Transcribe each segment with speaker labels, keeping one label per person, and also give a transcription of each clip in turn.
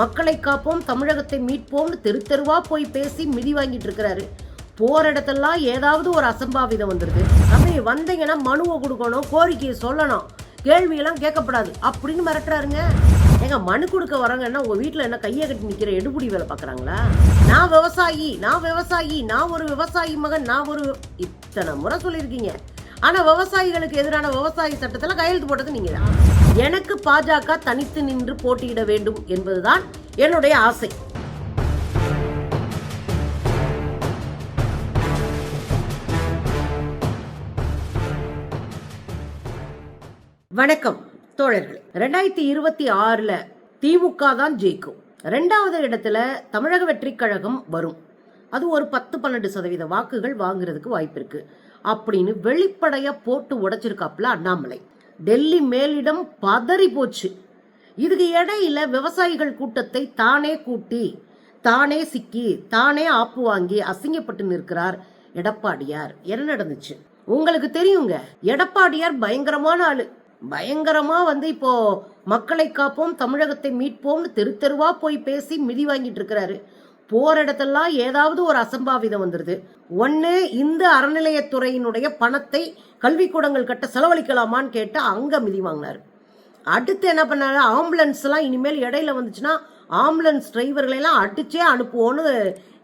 Speaker 1: மக்களை காப்போம் தமிழகத்தை மீட்போம்னு தெரு தெருவா போய் பேசி மிதி வாங்கிட்டு இருக்கிறாரு. போற இடத்தெல்லாம் ஏதாவது ஒரு அசம்பாவிதம் வந்துருது. அப்படி வந்தீங்கன்னா மனுவை கொடுக்கணும் கோரிக்கையை சொல்லணும். கேள்வியெல்லாம் கேட்கப்படாது. அப்படின்னு மிரட்டுறாருங்க. ஏங்க மனு கொடுக்க வரங்கன்னா உங்க வீட்டுல என்ன கையை கட்டி நிக்கிற எடுபுடி வேலை பாக்குறாங்களா நான் விவசாயி நான் விவசாயி நான் ஒரு விவசாயி மகன் நான் ஒரு இத்தனை முறை சொல்லியிருக்கீங்க. ஆனா விவசாயிகளுக்கு எதிரான விவசாய சட்டத்துல கையெழுத்து போட்டது நீங்க தான் எனக்கு பாஜக தனித்து நின்று போட்டியிட வேண்டும் என்பதுதான் என்னுடைய ஆசை. வணக்கம் தோழர்களே. ரெண்டாயிரத்தி இருபத்தி ஆறுல திமுக தான் ஜெயிக்கும். ரெண்டாவது இடத்துல தமிழக வெற்றி கழகம் வரும். அது ஒரு பத்து பன்னெண்டு சதவீத வாக்குகள் வாங்குறதுக்கு வாய்ப்பு இருக்கு அப்படின்னு வெளிப்படையா போட்டு உடைச்சிருக்காப்புல அண்ணாமலை. டெல்லி மேலிடம் பதறி போச்சு. இதுக்கு இடையில விவசாயிகள் கூட்டத்தை தானே கூட்டி தானே சிக்கி தானே ஆப்பு வாங்கி அசிங்கப்பட்டு நிற்கிறார் எடப்பாடியார். என்ன நடந்துச்சு? உங்களுக்கு தெரியுங்க எடப்பாடியார் பயங்கரமான ஆளு. பயங்கரமா வந்து இப்போ மக்களை காப்போம் தமிழகத்தை மீட்போம்னு தெரு தெருவா போய் பேசி மிதி வாங்கிட்டு இருக்கிறாரு. போற இடத்தெல்லாம் ஏதாவது ஒரு அசம்பாவிதம் வந்துருது. ஒன்று இந்த அறநிலையத்துறையினுடைய பணத்தை கல்விக்கூடங்கள் கட்ட செலவழிக்கலாமான்னு கேட்டு அங்கே மிதி வாங்கினார். அடுத்து என்ன பண்ணாரு? ஆம்புலன்ஸ்லாம் இனிமேல் இடையில வந்துச்சுன்னா ஆம்புலன்ஸ் டிரைவர்களெல்லாம் அடிச்சே அனுப்புவோன்னு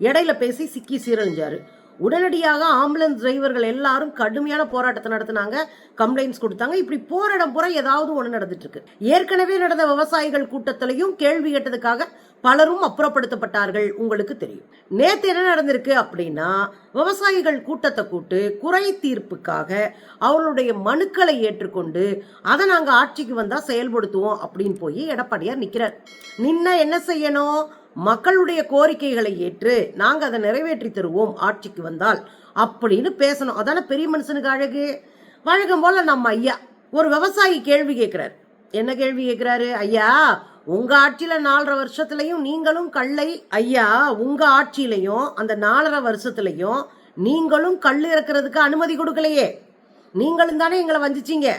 Speaker 1: இடையில பேசி சிக்கி சீரழிஞ்சாரு. உடனடியாக ஆம்புலன்ஸ் டிரைவர்கள் எல்லாரும் கடுமையான போராட்டத்தை நடத்தினாங்க. கம்ப்ளைண்ட்ஸ் கொடுத்தாங்க. இப்படி போற புற ஏதாவது ஒண்ணு நடந்துட்டு இருக்கு ஏற்கனவே நடந்த விவசாயிகள் கூட்டத்திலையும் கேள்வி கேட்டதுக்காக பலரும் அப்புறப்படுத்தப்பட்டார்கள். உங்களுக்கு தெரியும். நேத்து என்ன நடந்திருக்கு அப்படின்னா விவசாயிகள் கூட்டத்தை கூட்டு குறை தீர்ப்புக்காக அவர்களுடைய மனுக்களை ஏற்றுக்கொண்டு அதை நாங்க ஆட்சிக்கு வந்தா செயல்படுத்துவோம் அப்படின்னு போய் எடப்பாடியார் நிக்கிறார். நின்ன என்ன செய்யணும்? மக்களுடைய கோரிக்கைகளை ஏற்று நாங்க அதை நிறைவேற்றி தருவோம் ஆட்சிக்கு வந்தால். அப்படின்னு பேசணும். அதான பெரிய மனுஷனுக்கு அழகு? வழக்கம் போல நம்ம ஐயா ஒரு விவசாயி கேள்வி கேட்கிறார். என்ன கேள்வி கேட்கிறாரு? ஐயா உங்க ஆட்சியில நாலரை வருஷத்துலயும் நீங்களும் கல்லை ஐயா உங்க ஆட்சியிலையும் அந்த நாலரை வருஷத்துலயும் நீங்களும் கல் இறக்குறதுக்கு அனுமதி கொடுக்கலையே. நீங்களும் தானே எங்களை வஞ்சிச்சிங்க.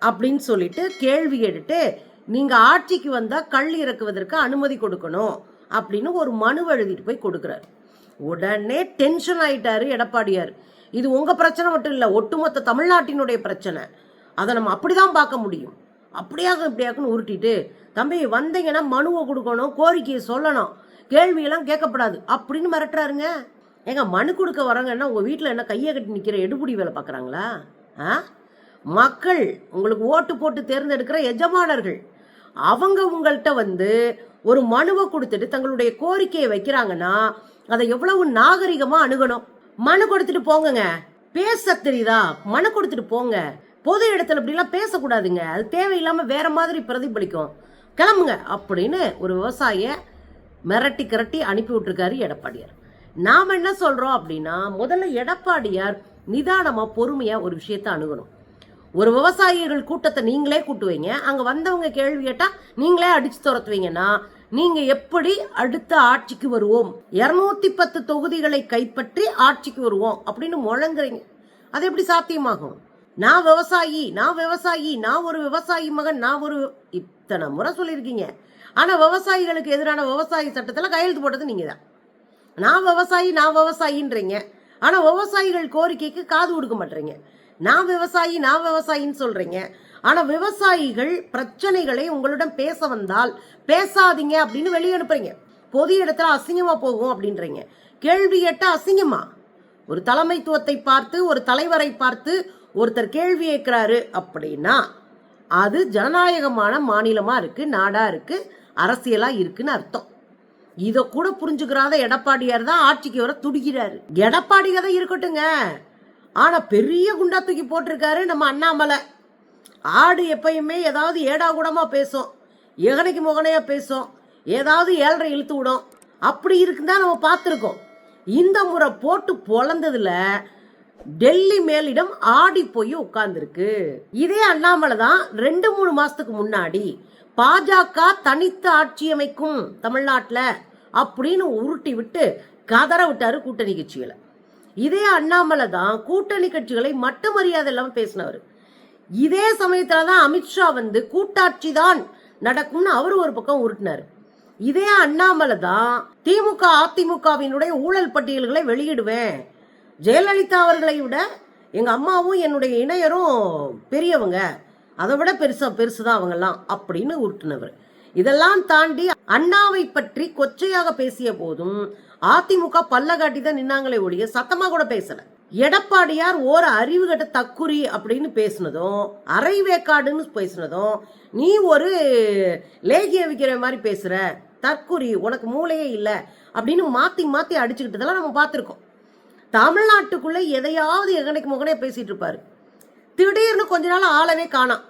Speaker 1: அப்படின்னு சொல்லிட்டு கேள்வி கேட்டுட்டு நீங்க ஆட்சிக்கு வந்தா கல் இறக்குவதற்கு அனுமதி கொடுக்கணும் அப்படின்னு ஒரு மனு எழுதிட்டு போய் கொடுக்குறாரு. உடனே டென்ஷன் ஆயிட்டாரு எடப்பாடியார். இது உங்க பிரச்சனை மட்டும் இல்லை ஒட்டுமொத்த தமிழ்நாட்டினுடைய பிரச்சனை. அதை நம்ம அப்படிதான் பார்க்க முடியும். அப்படியாக இப்படியாக்குன்னு உருட்டிட்டு தம்பி வந்தீங்கன்னா மனுவை கொடுக்கணும் கோரிக்கையை சொல்லணும். கேள்வியெல்லாம் கேட்கப்படாது. அப்படின்னு மிரட்டுறாருங்க. ஏங்க மனு கொடுக்க வரங்கன்னா உங்க வீட்டில் என்ன கையை கட்டி நிற்கிற எடுபுடி வேலை பார்க்குறாங்களா? ஆ? மக்கள் உங்களுக்கு ஓட்டு போட்டு தேர்ந்தெடுக்கிற எஜமானர்கள். அவங்க உங்கள்கிட்ட வந்து ஒரு மனுவை கொடுத்துட்டு தங்களுடைய கோரிக்கையை வைக்கிறாங்கன்னா அதை எவ்வளவு நாகரிகமா அணுகணும்? மனு கொடுத்துட்டு போங்கங்க. பேச தெரியுதா? மனு கொடுத்துட்டு போங்க. பொது இடத்துல இப்படிலாம் பேசக்கூடாதுங்க. அது தேவையில்லாம வேற மாதிரி பிரதிபலிக்கும். கிளம்புங்க அப்படின்னு ஒரு விவசாய மிரட்டி கிரட்டி அனுப்பி விட்டுருக்காரு எடப்பாடியார். நாம் என்ன சொல்கிறோம் அப்படின்னா முதல்ல எடப்பாடியார் நிதானமாக பொறுமையாக ஒரு விஷயத்தை அணுகணும். ஒரு விவசாயிகள் கூட்டத்தை நீங்களே கூட்டுவீங்க. அங்கே வந்தவங்க கேள்வி கேட்டால் நீங்களே அடிச்சு துரத்துவீங்கன்னா நீங்க எப்படி அடுத்த ஆட்சிக்கு வருவோம்? இருநூத்தி பத்து தொகுதிகளை கைப்பற்றி ஆட்சிக்கு வருவோம் அப்படின்னு முழங்குறீங்க. அது எப்படி சாத்தியமாகும்? நான் விவசாயி நான் விவசாயி நான் ஒரு விவசாயி மகன் நான் ஒரு இத்தனை முறை சொல்லியிருக்கீங்க. ஆனால் விவசாயிகளுக்கு எதிரான விவசாய சட்டத்தில் கையெழுத்து போட்டது நீங்கள் தான் நான் விவசாயி நான் விவசாயின்றீங்க. ஆனால் விவசாயிகள் கோரிக்கைக்கு காது கொடுக்க மாட்டேறீங்க நான் விவசாயி நான் விவசாயின்னு சொல்றீங்க. ஆனா விவசாயிகள் பிரச்சனைகளை உங்களிடம் பேச வந்தால் பேசாதீங்க அப்படின்னு வெளியே அனுப்புறீங்க. பொது இடத்துல அசிங்கமா போகும் அப்படின்றீங்க. கேள்வி எட்ட அசிங்கமா? ஒரு தலைமைத்துவத்தை பார்த்து ஒரு தலைவரை பார்த்து ஒருத்தர் கேள்வி கேட்கிறாரு அப்படின்னா அது ஜனநாயகமான மாநிலமா இருக்கு நாடா இருக்கு அரசியலா இருக்குன்னு அர்த்தம். இத கூட புரிஞ்சுக்கிறாத எடப்பாடியார் தான் ஆட்சிக்கு வர துடிக்கிறாரு. எடப்பாடி கதை இருக்கட்டுங்க. ஆனா பெரிய குண்டா தூக்கி போட்டிருக்காரு நம்ம அண்ணாமலை. ஆடு எப்பயுமே ஏதாவது ஏடா கூடமா பேசும். எகனைக்கு முகனையா பேசும். ஏதாவது ஏழரை இழுத்து விடும். அப்படி இருக்குதான் நம்ம பார்த்துருக்கோம். இந்த முறை போட்டு பொழந்ததுல டெல்லி மேலிடம் ஆடி போய் உட்கார்ந்துருக்கு. இதே அண்ணாமலை தான் ரெண்டு மூணு மாசத்துக்கு முன்னாடி பாஜக தனித்து ஆட்சி அமைக்கும் தமிழ்நாட்டில் அப்படின்னு உருட்டி விட்டு கதற விட்டாரு கூட்டணி கட்சிகளை. இதே அண்ணாமலை தான் கூட்டணி கட்சிகளை மட்ட மரியாதை இல்லாமல் பேசினவர். இதே சமயத்தில் தான் அமித்ஷா வந்து கூட்டாட்சி தான் நடக்கும்னு அவர் ஒரு பக்கம் உருட்டினார். இதே அண்ணாமலை தான் திமுக அதிமுகவினுடைய ஊழல் பட்டியல்களை வெளியிடுவேன். ஜெயலலிதா அவர்களை விட எங்கள் அம்மாவும் என்னுடைய இணையரும் பெரியவங்க. அதை விட பெருசா பெருசுதான் அவங்கெல்லாம் அப்படின்னு உருட்டினவர். இதெல்லாம் தாண்டி அண்ணாவை பற்றி கொச்சையாக பேசிய போதும் அதிமுக பல்ல காட்டி தான் நின்னாங்களே ஒழிய சத்தமா கூட பேசல. எடப்பாடியார் ஓர் அறிவு கட்ட தக்குறி அப்படின்னு பேசுனதும் அரைவேக்காடுன்னு பேசினதும் நீ ஒரு லேகிய விக்கிற மாதிரி பேசுற தற்குறி உனக்கு மூளையே இல்லை அப்படின்னு மாத்தி மாத்தி அடிச்சுக்கிட்டதெல்லாம் நம்ம பார்த்துருக்கோம். தமிழ்நாட்டுக்குள்ள எதையாவது எகனைக்கு முகனே பேசிட்டு இருப்பாரு. திடீர்னு கொஞ்ச நாள் ஆளவே காணாம்.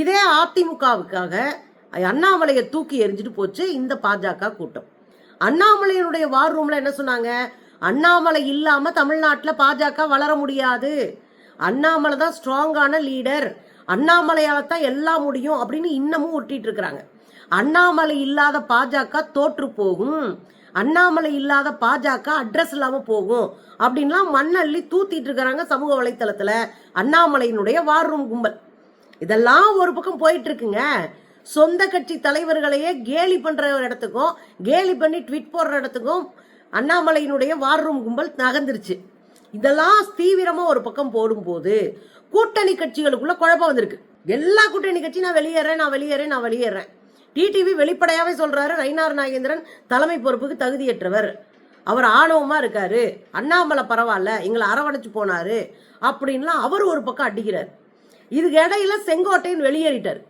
Speaker 1: இதே அதிமுகவுக்காக அண்ணாமலையை தூக்கி எரிஞ்சிட்டு போச்சு இந்த பாஜக கூட்டம். அண்ணாமலையினுடைய வார் ரூம்ல என்ன சொன்னாங்க? அண்ணாமலை இல்லாம தமிழ்நாட்டில் பாஜக வளர முடியாது. அண்ணாமலை தான் ஸ்ட்ராங்கான லீடர் அண்ணாமலையால தான் எல்லாம் முடியும் அப்படின்னு இன்னமும் ஒட்டிட்டு இருக்கிறாங்க. அண்ணாமலை இல்லாத பாஜக தோற்று போகும். அண்ணாமலை இல்லாத பாஜக அட்ரஸ் இல்லாம போகும். அப்படின்லாம் மண்ணள்ளி தூத்திட்டு இருக்கிறாங்க சமூக வலைத்தளத்துல அண்ணாமலையினுடைய வார் ரூம் கும்பல். இதெல்லாம் ஒரு பக்கம் போயிட்டு இருக்குங்க. சொந்த கட்சி தலைவர்களையே கேலி பண்ணுற ஒரு இடத்துக்கும் கேலி பண்ணி ட்வீட் போடுற இடத்துக்கும் அண்ணாமலையினுடைய வார் ரூம் கும்பல் நகர்ந்துருச்சு. இதெல்லாம் தீவிரமாக ஒரு பக்கம் போடும்போது கூட்டணி கட்சிகளுக்குள்ள குழப்பம் வந்திருக்கு. எல்லா கூட்டணி கட்சியும் நான் வெளியேறேன் நான் வெளியேறேன் நான் வெளியேறேன். டிடிவி வெளிப்படையாகவே சொல்கிறாரு ரைனார் நாகேந்திரன் தலைமை பொறுப்புக்கு தகுதியற்றவர். அவர் ஆணவமாக இருக்காரு. அண்ணாமலை பரவாயில்ல எங்களை அரவணைச்சு போனாரு. அப்படின்லாம் அவர் ஒரு பக்கம் அடிக்கிறார். இதுக்கு இடையில செங்கோட்டையன் வெளியேறிட்டார்.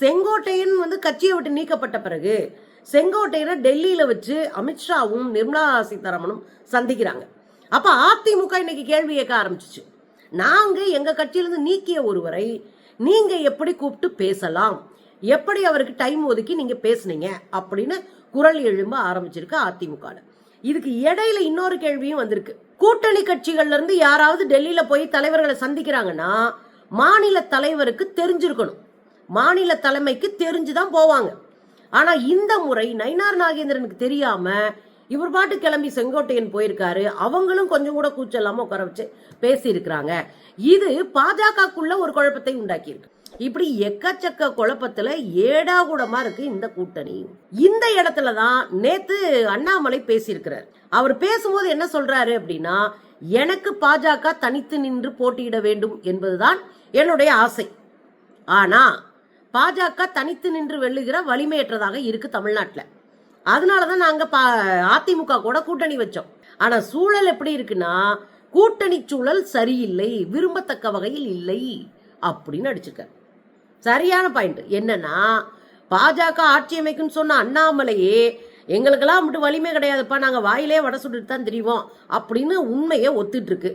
Speaker 1: செங்கோட்டையன் வந்து கட்சியை விட்டு நீக்கப்பட்ட பிறகு செங்கோட்டையனை டெல்லியில வச்சு அமித்ஷாவும் நிர்மலா சீதாராமனும் சந்திக்கிறாங்க. அப்ப அதிமுக இன்னைக்கு கேள்வி கேட்க ஆரம்பிச்சிச்சு. நாங்க எங்க கட்சியிலிருந்து நீக்கிய ஒருவரை நீங்க எப்படி கூப்பிட்டு பேசலாம்? எப்படி அவருக்கு டைம் ஒதுக்கி நீங்க பேசுனீங்க? அப்படின்னு குரல் எழும்ப ஆரம்பிச்சிருக்கு அதிமுக இதுக்கு இடையில இன்னொரு கேள்வியும் வந்திருக்கு. கூட்டணி கட்சிகள்ல இருந்து யாராவது டெல்லியில போய் தலைவர்களை சந்திக்கிறாங்கன்னா மாநில தலைவருக்கு தெரிஞ்சிருக்கணும். மாநில தலைமைக்கு தெரிஞ்சுதான் போவாங்க. ஆனா இந்த முறை நயினார் நாகேந்திரனுக்கு தெரியாம இவர் பாட்டு கிளம்பி செங்கோட்டையன் போயிருக்காரு. அவங்களும் கொஞ்சம் கூட கூச்சம் உட்கார வச்சு பேசி இருக்கிறாங்க இது பாஜகக்குள்ள ஒரு குழப்பத்தை உண்டாக்கி இருக்கு இப்படி எக்கச்சக்க குழப்பத்துல ஏடாகூடமா இருக்கு இந்த கூட்டணி. இந்த இடத்துல தான் நேத்து அண்ணாமலை பேசியிருக்கிறார். அவர் பேசும்போது என்ன சொல்றாரு அப்படின்னா எனக்கு பாஜக தனித்து நின்று போட்டியிட வேண்டும் என்பதுதான் என்னுடைய ஆசை. ஆனா பாஜக தனித்து நின்று வெல்லுகிற வலிமையற்றதாக இருக்கு தமிழ்நாட்டில். அதனால தான் நாங்கள் பா அதிமுக கூட கூட்டணி வச்சோம். ஆனால் சூழல் எப்படி இருக்குன்னா கூட்டணி சூழல் சரியில்லை விரும்பத்தக்க வகையில் இல்லை அப்படின்னு அடிச்சிருக்காரு சரியான பாயிண்ட் என்னன்னா பாஜக ஆட்சி அமைக்குன்னு சொன்ன அண்ணாமலையே எங்களுக்கெல்லாம் மட்டும் வலிமை கிடையாதுப்பா நாங்கள் வாயிலே வடை சுட்டுட்டு தான் தெரியும் அப்படின்னு உண்மையை ஒத்துட்டு இருக்கு.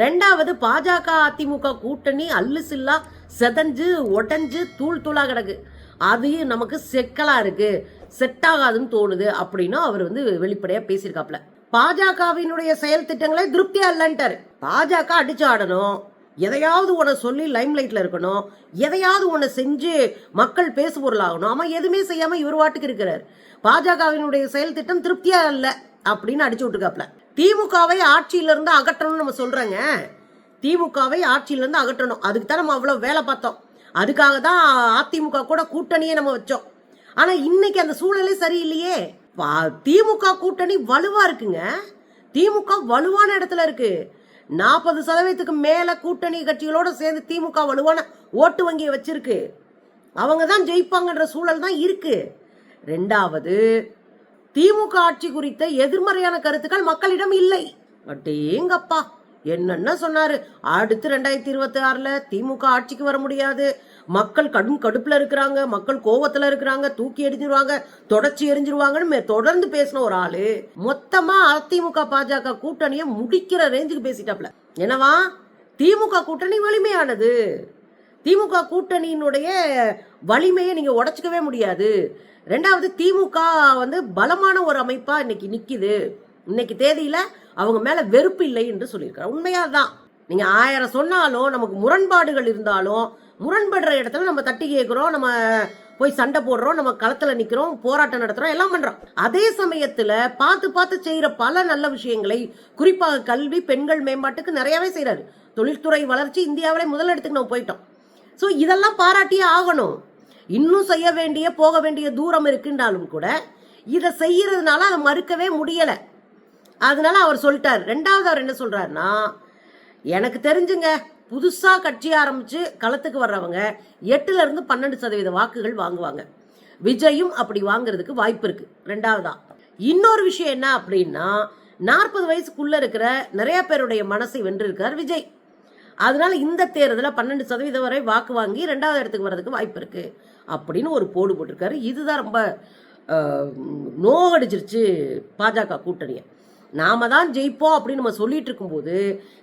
Speaker 1: ரெண்டாவது பாஜக அதிமுக கூட்டணி அல்லு சில்லா செதஞ்சு ஒட்டஞ்சு தூள் தூளாக கிடக்கு. அது நமக்கு செக்கலா இருக்கு. செட் ஆகாதுன்னு தோணுது அப்படின்னு அவர் வந்து வெளிப்படையா பேசியிருக்காப்ல பாஜகவினுடைய செயல் திட்டங்களே திருப்தியா இல்லைன்ட்டாரு பாஜக அடிச்சு ஆடணும். எதையாவது உன்னை சொல்லி லைம் லைட்ல இருக்கணும். எதையாவது உன்னை செஞ்சு மக்கள் பேசு பொருளாகணும். ஆமா எதுவுமே செய்யாம இவர் வாட்டுக்கு இருக்கிறார். பாஜகவினுடைய செயல் திட்டம் திருப்தியா இல்ல அப்படின்னு அடிச்சு விட்டுருக்காப்ல திமுகவை ஆட்சியிலிருந்து அகற்றணும்னு நம்ம சொல்கிறோங்க திமுகவை ஆட்சியிலிருந்து அகற்றணும். அதுக்கு தான் நம்ம அவ்வளோ வேலை பார்த்தோம். அதுக்காக தான் அதிமுக கூட கூட்டணியே நம்ம வச்சோம். ஆனால் இன்னைக்கு அந்த சூழலே சரியில்லையே. திமுக கூட்டணி வலுவாக இருக்குங்க. திமுக வலுவான இடத்துல இருக்கு. நாற்பது சதவீதத்துக்கு மேலே கூட்டணி கட்சிகளோட சேர்ந்து திமுக வலுவான ஓட்டு வங்கியை வச்சிருக்கு. அவங்க தான் ஜெயிப்பாங்கன்ற சூழல் தான் இருக்கு. ரெண்டாவது திமுக ஆட்சி குறித்த எதிர்மறையான கருத்துக்கள் மக்களிடம் இல்லை. அட்டேங்கப்பா என்னென்ன சொன்னாரு? அடுத்து ரெண்டாயிரத்தி இருபத்தி ஆறுல திமுக ஆட்சிக்கு வர முடியாது. மக்கள் கடும் கடுப்புல இருக்கிறாங்க மக்கள் கோவத்துல இருக்கிறாங்க தூக்கி எரிஞ்சிருவாங்க தொடச்சி எரிஞ்சிருவாங்கன்னு தொடர்ந்து பேசின ஒரு ஆளு மொத்தமா அதிமுக பாஜக கூட்டணியை முடிக்கிற ரேஞ்சுக்கு பேசிட்டாப்ல. என்னவா? திமுக கூட்டணி வலிமையானது. திமுக கூட்டணியினுடைய வலிமையை நீங்க உடச்சிக்கவே முடியாது. ரெண்டாவது திமுக வந்து பலமான ஒரு அமைப்பா இன்னைக்கு நிக்குது. இன்னைக்கு தேதியில அவங்க மேல வெறுப்பு இல்லை என்று சொல்லியிருக்காரு உண்மையா தான் நீங்க ஆயிரம் சொன்னாலும் நமக்கு முரண்பாடுகள் இருந்தாலும் முரண்படுற இடத்துல நம்ம தட்டி கேட்கிறோம் நம்ம போய் சண்டை போடுறோம் நம்ம களத்துல நிக்கிறோம் போராட்டம் நடத்துறோம் எல்லாம் பண்றோம். அதே சமயத்துல பார்த்து பார்த்து செய்யற பல நல்ல விஷயங்களை குறிப்பாக கல்வி பெண்கள் மேம்பாட்டுக்கு நிறையவே செய்யறாரு தொழில்துறை வளர்ச்சி இந்தியாவிலே முதலிடத்துக்கு நம்ம போயிட்டோம். ஸோ இதெல்லாம் பாராட்டியே ஆகணும். இன்னும் செய்ய வேண்டிய போக வேண்டிய தூரம் இருக்குன்றாலும் கூட இதை செய்யறதுனால அதை மறுக்கவே முடியலை. அதனால அவர் சொல்லிட்டார். ரெண்டாவது அவர் என்ன சொல்றாருன்னா எனக்கு தெரிஞ்சுங்க புதுசாக கட்சி ஆரம்பித்து களத்துக்கு வர்றவங்க எட்டுலேருந்து பன்னெண்டு சதவீத வாக்குகள் வாங்குவாங்க. விஜயும் அப்படி வாங்குறதுக்கு வாய்ப்பு இருக்குது ரெண்டாவதா. இன்னொரு விஷயம் என்ன அப்படின்னா நாற்பது வயசுக்குள்ளே இருக்கிற நிறைய பேருடைய மனசை வென்றிருக்கார் விஜய். அதனால இந்த தேர்தலில் பன்னெண்டு சதவீதம் வரை வாக்கு வாங்கி ரெண்டாவது இடத்துக்கு வர்றதுக்கு வாய்ப்பு இருக்குது அப்படின்னு ஒரு போடு போட்டிருக்காரு. இதுதான் ரொம்ப அஹ், நோகடிச்சிருச்சு பாஜக கூட்டணியை. நாம தான் ஜெயிப்போம் அப்படின்னு நம்ம சொல்லிட்டு இருக்கும்போது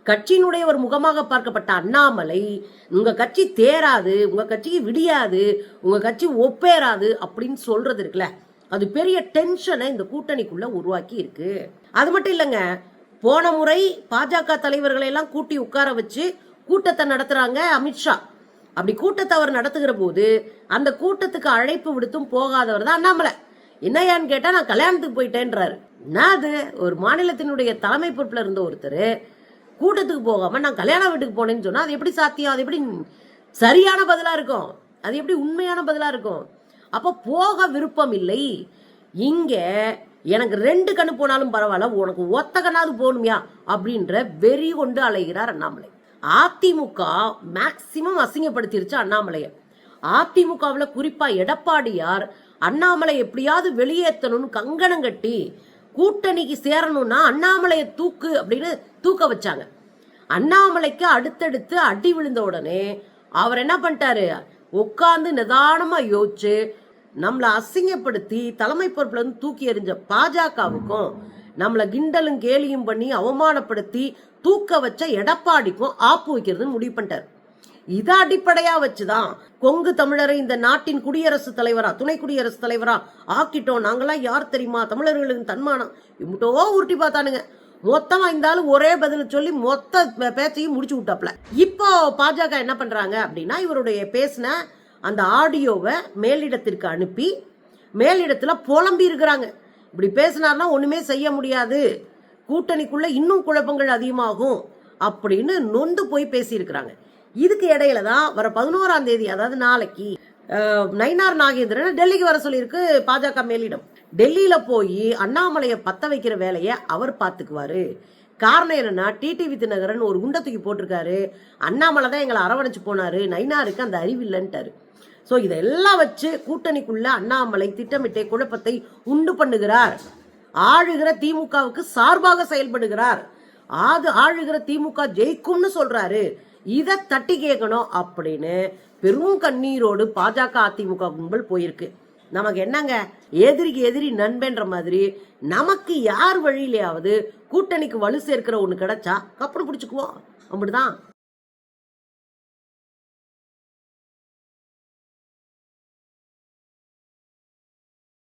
Speaker 1: கட்சியினுடைய ஒரு முகமாக பார்க்கப்பட்ட அண்ணாமலை உங்க கட்சி தேராது உங்க கட்சிக்கு விடியாது உங்க கட்சி ஒப்பேறாது அப்படின்னு சொல்றது இருக்குல்ல. அது பெரிய டென்ஷனை இந்த கூட்டணிக்குள்ள உருவாக்கி இருக்கு. அது மட்டும் இல்லைங்க போன முறை பாஜக தலைவர்களை எல்லாம் கூட்டி உட்கார வச்சு கூட்டத்தை நடத்துறாங்க அமித்ஷா. அப்படி கூட்டத்தை அவர் நடத்துகிற போது அந்த கூட்டத்துக்கு அழைப்பு விடுத்தும் போகாதவர் தான் அண்ணாமலை. என்னையான்னு கேட்டா நான் கல்யாணத்துக்கு போயிட்டேன்றாரு. என்ன அது? ஒரு மாநிலத்தினுடைய தலைமை பொறுப்புல இருந்த ஒருத்தர் கூட்டத்துக்கு போகாம நான் கல்யாண வீட்டுக்கு போனேன்னு சொன்னா அது எப்படி சாத்தியம்? அது எப்படி சரியான பதிலா இருக்கும்? அது எப்படி உண்மையான பதிலா இருக்கும்? அப்ப போக விருப்பம் இல்லை. இங்க எனக்கு ரெண்டு கண்ணு போனாலும் பரவாயில்ல உனக்கு ஒத்த கண்ணாவது போகணுமியா அப்படின்ற வெறி கொண்டு அலைகிறார் அண்ணாமலை. அதிமுக மேக்சிமம் அசிங்கப்படுத்திருச்சு அண்ணாமலையை. அதிமுகவில் குறிப்பாக எடப்பாடியார் அண்ணாமலை எப்படியாவது வெளியேற்றணும்னு கங்கணம் கட்டி கூட்டணிக்கு சேரணும்னா அண்ணாமலையை தூக்கு அப்படின்னு தூக்க வச்சாங்க. அண்ணாமலைக்கு அடுத்தடுத்து அடி விழுந்த உடனே அவர் என்ன பண்ணிட்டாரு? உட்காந்து நிதானமாக யோசிச்சு நம்மளை அசிங்கப்படுத்தி தலைமை பொறுப்புல இருந்து தூக்கி எறிஞ்ச பாஜகவுக்கும் நம்மளை கிண்டலும் கேலியும் பண்ணி அவமானப்படுத்தி தூக்க வச்ச எடப்பாடிக்கும் ஆப்பு வைக்கிறதுன்னு முடிவு பண்ணிட்டார். இதை அடிப்படையா வச்சுதான் கொங்கு தமிழரை இந்த நாட்டின் குடியரசுத் தலைவரா துணை குடியரசுத் தலைவரா ஆக்கிட்டோம். நாங்களாம் யார் தெரியுமா? தமிழர்களுக்கு தன்மானம். இவ்வளோ உருட்டி பார்த்தானுங்க. மொத்தமா இருந்தாலும் ஒரே பதில் சொல்லி மொத்த பே- பேச்சையும் முடிச்சு விட்டாப்ல இப்போ பாஜக என்ன பண்றாங்க அப்படின்னா இவருடைய பேசின அந்த ஆடியோவை மேலிடத்திற்கு அனுப்பி மேலிடத்துல புலம்பி இருக்கிறாங்க. இப்படி பேசினார்னா ஒண்ணுமே செய்ய முடியாது. கூட்டணிக்குள்ள இன்னும் குழப்பங்கள் அதிகமாகும் அப்படின்னு நொந்து போய் பேசியிருக்கிறாங்க. இதுக்கு இடையில தான் வர பதினோராம் தேதி அதாவது நாளைக்கு நயினார் நாகேந்திரன் டெல்லிக்கு வர சொல்லியிருக்கு பாஜக மேலிடம். டெல்லியில போய் அண்ணாமலையை பத்த வைக்கிற வேலையை அவர் பார்த்துக்குவாரு. காரணம் என்னன்னா டிடிவி தினகரன் ஒரு குண்டை தூக்கி போட்டிருக்காரு. அண்ணாமலை தான் எங்களை அரவணைச்சு போனாரு. நைனாருக்கு அந்த அறிவு இல்லைன்ட்டாரு. ஸோ இதெல்லாம் வச்சு கூட்டணிக்குள்ள அண்ணாமலை திட்டமிட்டே குழப்பத்தை உண்டு பண்ணுகிறார். ஆழுகிற திமுகவுக்கு சார்பாக செயல்படுகிறார். ஆது ஆழுகிற திமுக ஜெயிக்கும்னு சொல்றாரு. இதை தட்டி கேட்கணும் அப்படின்னு பெரும் கண்ணீரோடு பாஜக அதிமுக கும்பல் போயிருக்கு. நமக்கு என்னங்க? எதிரிக்கு எதிரி நண்பன்ற மாதிரி நமக்கு யார் வழியிலையாவது கூட்டணிக்கு வலு சேர்க்கிற ஒன்று கிடைச்சா கப்பல் பிடிச்சிக்குவோம். அப்படிதான்.